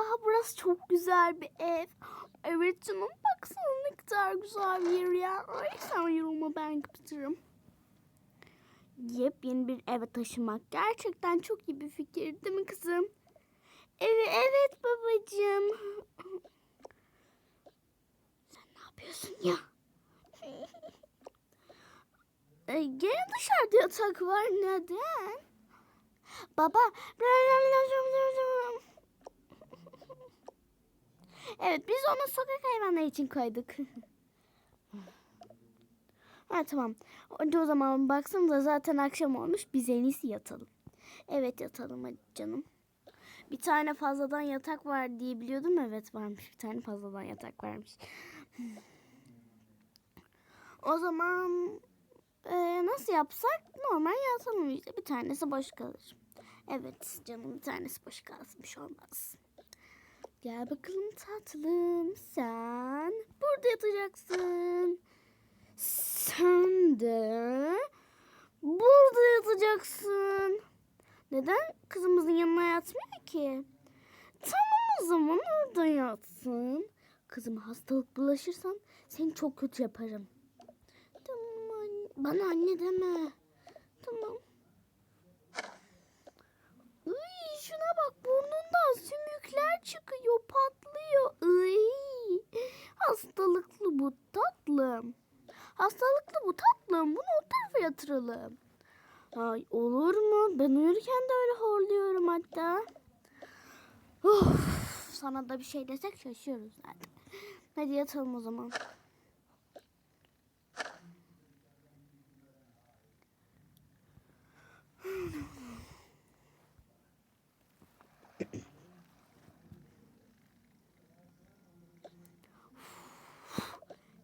Aha burası çok güzel bir ev. Evet canım baksana ne kadar güzel bir yer ya. Ay sen yorulma ben kapatırım. Yepyeni bir eve taşımak gerçekten çok iyi bir fikir değil mi kızım? Evet, evet babacığım. Sen ne yapıyorsun ya? E, gene dışarıda yatak var neden? Baba. Evet biz onu sokak hayvanları için koyduk. ha tamam. Hadi o zaman baksanıza zaten akşam olmuş. Biz en iyisi yatalım. Evet yatalım hadi canım. Bir tane fazladan yatak var diye biliyordum. Evet varmış. Bir tane fazladan yatak varmış. o zaman e, nasıl yapsak normal yatalım işte. Bir tanesi boş kalır. Evet canım bir tanesi boş kalsın. Bir şey olmaz. Gel bakalım tatlım. Sen burada yatacaksın. Sen de burada yatacaksın. Neden kızımızın yanına yatmıyor ki? Tamam o zaman orada yatsın. Kızıma hastalık bulaşırsan seni çok kötü yaparım. Tamam. Bana anne deme. Tamam. Iy, şuna bak burnundan sümükler çıkıyor patlıyor. Iy, hastalıklı bu tatlım. Hastalıklı bu tatlım. Bunu o tarafa yatıralım. Ay olur mu? Ben uyurken de öyle horluyorum hatta. Of, sana da bir şey desek şaşıyoruz zaten. Hadi yatalım o zaman.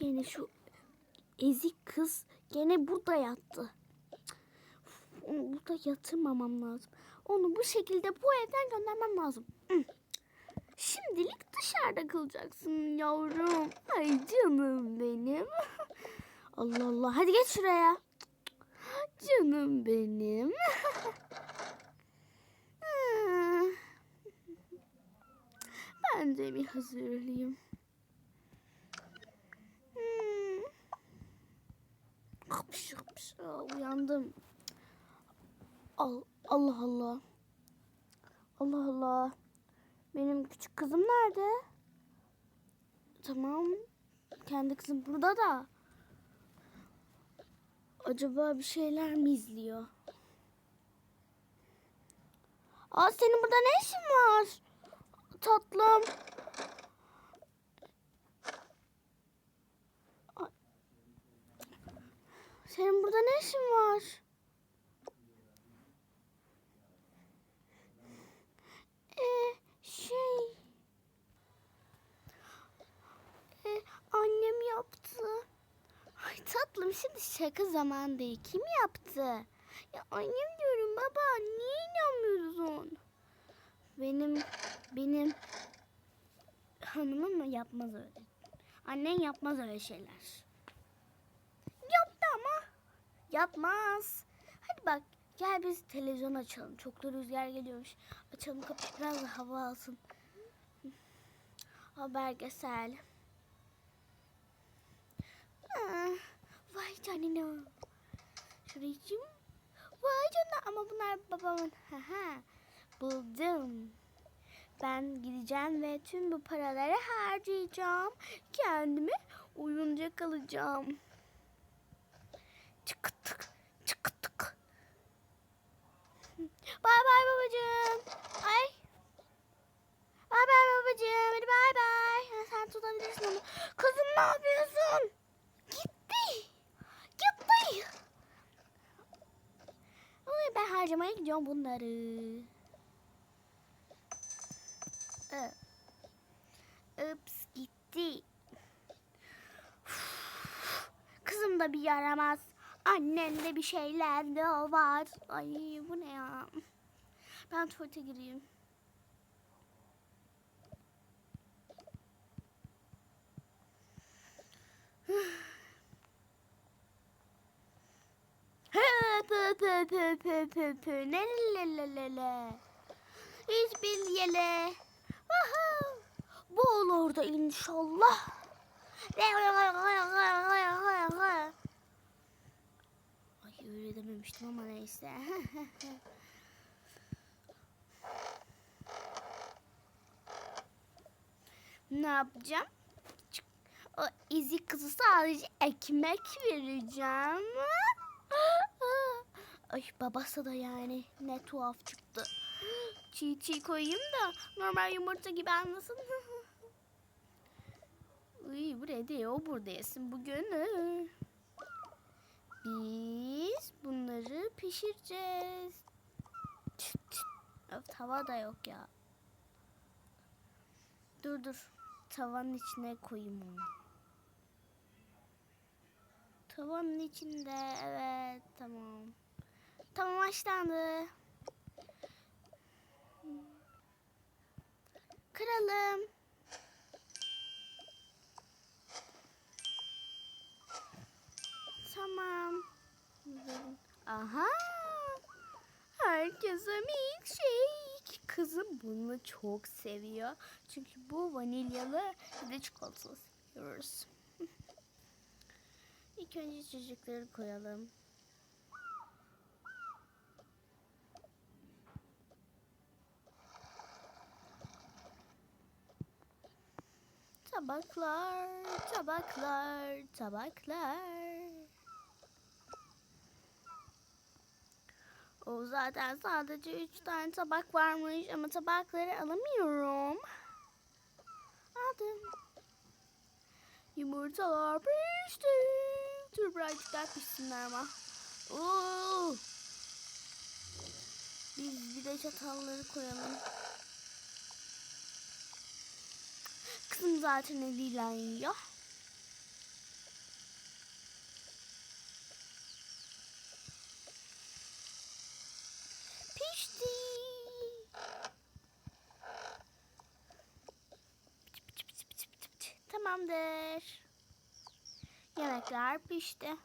Gene şu ezik kız gene burada yattı. Onu burada yatırmamam lazım. Onu bu şekilde bu evden göndermem lazım. Hı. Şimdilik dışarıda kalacaksın yavrum. Ay canım benim. Allah Allah. Hadi geç şuraya. Canım benim. Ben de bir hazırlayayım. Hmm. Hapş. Aa, Uyandım. Al, Allah Allah. Allah Allah. Benim küçük kızım nerede? Tamam. Kendi kızım burada da. Acaba bir şeyler mi izliyor? Aa senin burada ne işin var? Tatlım. Senin burada ne işin var? Ee, şey... Ee, annem yaptı. Ay tatlım şimdi şaka zaman değil. Kim yaptı? Ya annem diyorum baba. Niye inanmıyorsun? Benim, benim hanımım mı yapmaz öyle. Annen yapmaz öyle şeyler. Yapmaz. Hadi bak gel biz televizyon açalım. Çok da rüzgar geliyormuş. Açalım kapıyı biraz da hava alsın. Habergesel. Ah, vay canına. Şuracığım. Vay canına ama bunlar babamın. Haha. Buldum. Ben gideceğim ve tüm bu paraları harcayacağım. Kendime oyuncak alacağım. Bay bay babacığım. Ay. Bay bay babacığım. Hadi bay bay. Sen tutabilirsin onu. Kızım ne yapıyorsun? Gitti. Gitti. Uy, ben harcamaya gidiyorum bunları. Ups gitti. Kızım da bir yaramaz. Annen de bir şeyler de var. Ay bu ne ya? Ben tuvalete gireyim. Ne le le le le. Hiçbir yere Aha! Bu olur da inşallah. Ay öyle dememiştim ama neyse. ne yapacağım? O izi kızı sadece ekmek vereceğim. Ay babası da yani ne tuhaf çıktı. Çiğ çiğ koyayım da normal yumurta gibi anlasın. Uy buraya değil o burada yesin bugün. Biz bunları pişireceğiz. Çıt çıt. Tava da yok ya. Dur dur. Tavanın içine koyayım onu. Tavanın içinde evet tamam. Tamam haşlandı. Kıralım. Tamam. Aha. Herkese milkshake. Kızım bunu çok seviyor. Çünkü bu vanilyalı bir çikolatalı seviyoruz. İlk önce çocukları koyalım. Tabaklar, tabaklar, tabaklar. O zaten sadece üç tane tabak varmış ama tabakları alamıyorum. Aldım. Yumurtalar pişti. Dur birazcık daha pişsinler ama. Oo. Biz bir de çatalları koyalım. Kızım zaten eliyle yiyor. Tamamdır. Yemekler pişti.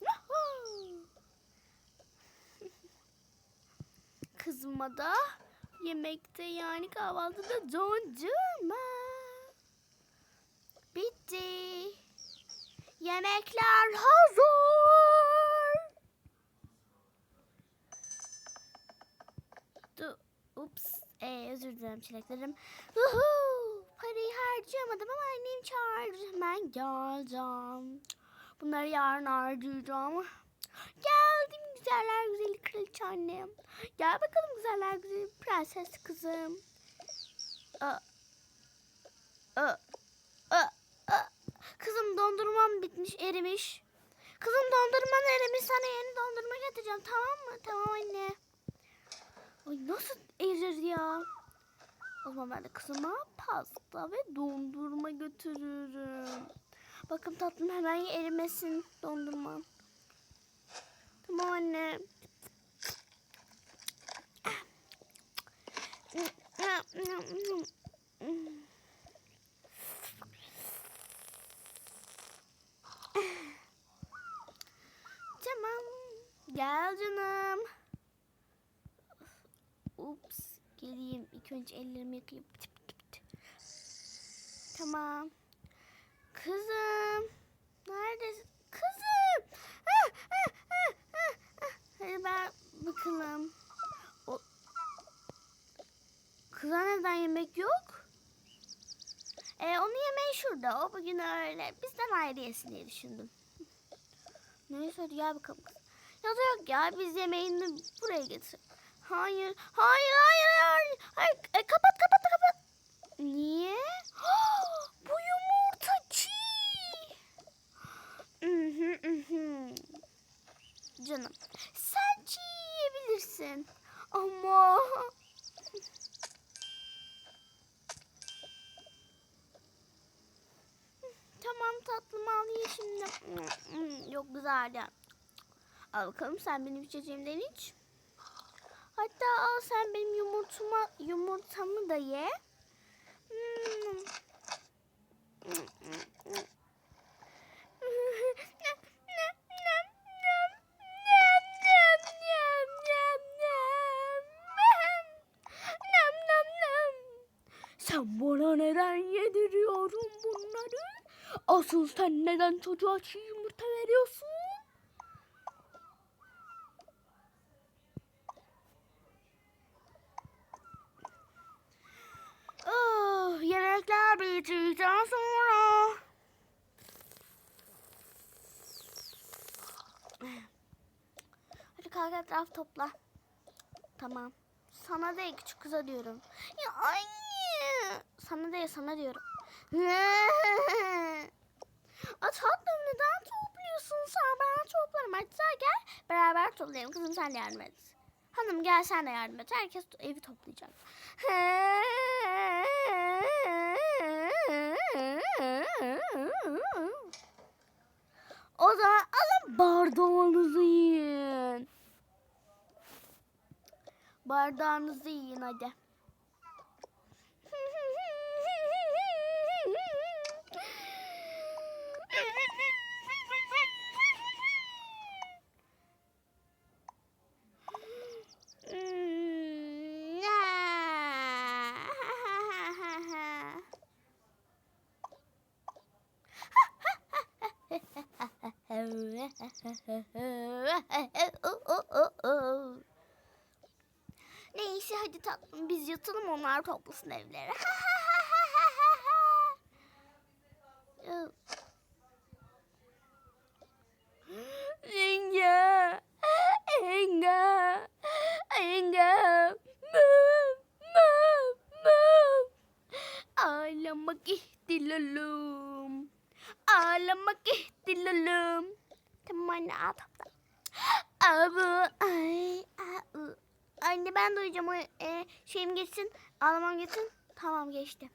Yahoo! Kızıma da yemekte yani kahvaltıda dondurma. Bitti. Yemekler hazır. Du Ups. Ee, özür dilerim çileklerim. Uhu, parayı harcayamadım ama annem çağırdı. Hemen geleceğim. Bunları yarın harcayacağım. Geldim güzeller güzeli kraliçe annem. Gel bakalım güzeller güzeli prenses kızım. Kızım dondurmam bitmiş erimiş. Kızım dondurman erimiş sana yeni dondurma getireceğim tamam mı? Tamam anne. Ay nasıl erir ya? O zaman ben de kızıma pasta ve dondurma götürürüm. Bakın tatlım hemen erimesin dondurma. Tamam anne. Tamam. Gel canım. Ups. Geleyim. İlk önce ellerimi yıkayayım. Tip, tip, tip. Tamam. Kızım. Neredesin? Kızım. Ah, ah, ah, ah, ah. Hadi ben bakalım. O... Kıza neden yemek yok? Ee, onu yemeği şurada. O bugün öyle. Bizden ayrı yesin diye düşündüm. Neyse hadi gel bakalım. Ya da yok ya biz yemeğini buraya getir. Hayır, hayır, hayır, hayır. hayır. E, kapat, kapat, kapat. Niye? Bu yumurta çiğ. Canım, sen çiğ yiyebilirsin. Ama... Tamam tatlım al ye şimdi. Yok güzel ya. Al bakalım sen benim içeceğimden iç. Hatta al sen benim yumurtama, yumurtamı da ye. Hmm. Sen bana neden yediriyorum bunları? Asıl sen neden çocuğa çiğ yumurta veriyorsun? Kalk etraf topla. Tamam. Sana değil küçük kıza diyorum. Ya anne. Sana değil sana diyorum. A tatlım neden topluyorsun sen? Ben toplarım. Sen gel beraber toplayalım. Kızım sen yardım et. Hanım gel sen de yardım et. Herkes evi toplayacak. Bardağınızı yiyin hadi. Neyse hadi tatlım biz yatalım onlar toplasın evleri. Yenge. Yenge. Yenge. Mum, mum, mum. Ağlamak ihtilalım. Ağlamak ihtilalım. Tamam anne al topla. Abi ay. Anne ben duyacağım o e, şeyim geçsin. Ağlamam geçsin. Tamam geçti.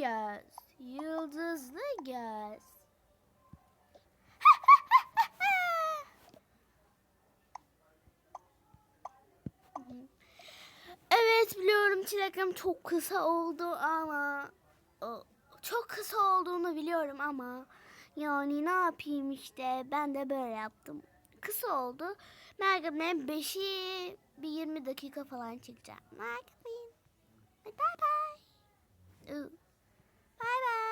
Göz, yıldızlı göz. evet biliyorum çilekim çok kısa oldu ama çok kısa olduğunu biliyorum ama yani ne yapayım işte ben de böyle yaptım. Kısa oldu. Merak etmeyin 5'i bir 20 dakika falan çekeceğim. Merak etmeyin. Bye bye. Bye bye.